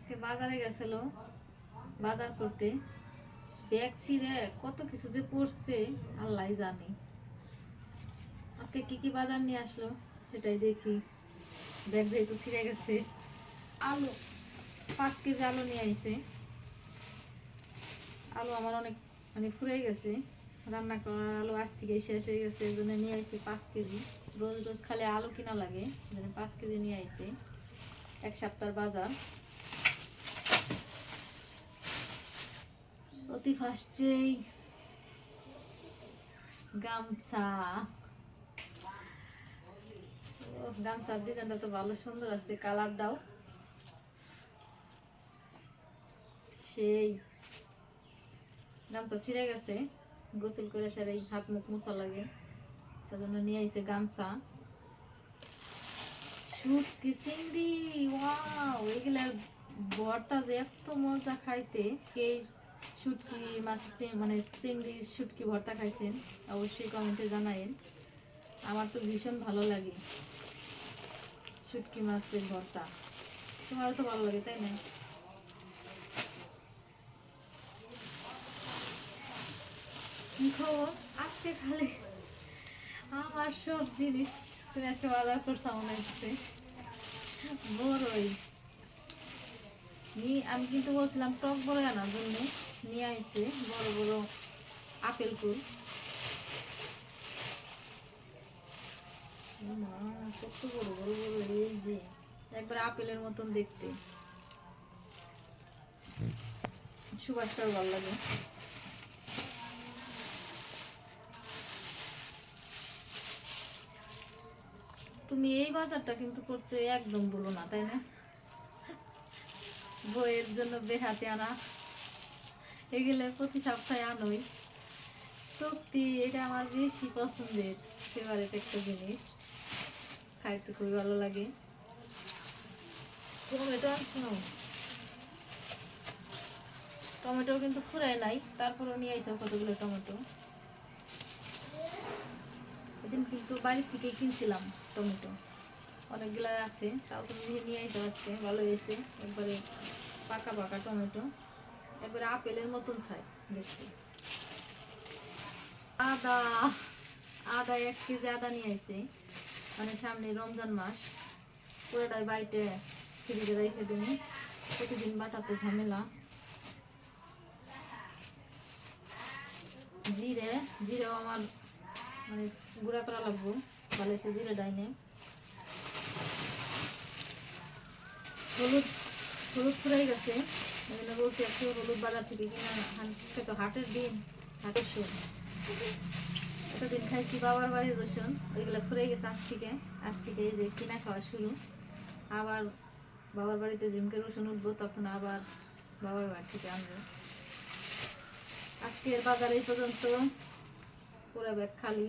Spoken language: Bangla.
আজকে বাজারে গেছিল, বাজার করতে। ব্যাগ ছিঁড়ে কত কিছু যে পড়ছে আল্লাহ জানি। আজকে কি কি বাজার নিয়ে আসলো, সেটাই দেখি। ব্যাগ যেহেতু ছিঁড়ে গেছে, আলু, পাঁচ কেজি আলু নিয়ে আইছে। আলু আমার অনেক মানে ফুরে গেছে। রান্না করার আলু আজ থেকে শেষ হয়ে গেছে, এই জন্য নিয়ে আইছে পাঁচ কেজি। রোজ রোজ খালি আলু কিনা লাগে, এই জন্য পাঁচ কেজি নিয়ে আইছে। এক সপ্তাহ বাজার। অতি ফার্স্টেই গামছা। ওহ, গামছার ডিজাইনটা তো ভালো সুন্দর আছে কালারটাও। সেই গামছা ছিঁড়ে গেছে গোসল করে সেরে হাত মুখ মোছা লাগে তার জন্য নিয়ে আইছে গামছা। শুটকি চিংড়ি ওয়াও এগুলার ভর্তা যে এত মজা খাইতে কে শুটকি মাছের চি- মানে চিংড়ি শুটকি ভর্তা খাইছেন অবশ্যই কমেন্টে জানায়েন। আমার তো ভীষণ ভালো লাগে শুটকি মাছের ভর্তা। তোমারও তো ভালো লাগে তাই না? কি খবর? আজকে খালি আমার সব জিনিস তুমি আজকে বাজার করছ মনে হচ্ছে বড়ই। নি, আমি কিন্তু বলছিলাম টক বড় আনার জন্য নিয়ে আইছে বড় বড় আপেল কুল কত বড় বড় বড় এই যে, একবার আপেলের মতন দেখতে। সুবাসটাও ভালো লাগে। তুমি এই বাজারটা কিন্তু করতে একদম বলো না, তাই না? বইয়ের জন্য বেহাতে আনা এগুলো প্রতি সপ্তাহে আনোই। সত্যি, এটা আমার বেশি পছন্দের ফেভারিট একটা জিনিস। খাইতে খুবই ভালো লাগে। টমেটো আনছো টমেটো কিন্তু ফুরাই নাই, তারপরেও নিয়ে আইসো কতগুলো টমেটো। এদিন কিন্তু বাড়ির থেকে কিনছিলাম টমেটো। অনেকগুলো আছে, তাও তুমি নিয়ে আইতে আসতে ভালো হয়েছে। একবারে পাকা পাকা টমেটো, একবারে আপেলের মতন সাইজ দেখতে। আদা আদা এক কেজি আদা নিয়ে আইছে। মানে সামনে রমজান মাস, পুরোটাই বাইটে ফ্রিজে রেখে দিন প্রতিদিন বাটাতে ঝামেলা। জিরে, জিরেও আমার মানে গুঁড়া করা লাগবো। ভালো এসে জিরে ডাইনে। হলুদ হলুদ ফুরাই গেছে। হলুদ বাজার থেকে হাটের দিন, হাটের বাবার বাড়ির রসুন, ওইগুলো ফুরাই গেছে আজ থেকে। আজ থেকে এই যে কিনা খাওয়া শুরু। আবার বাবার বাড়িতে ঝিমকে রসুন উঠবো, তখন আবার বাবার বাড়ি থেকে আনব। আজকের বাজার এই পর্যন্ত। পুরো ব্যাগ খালি।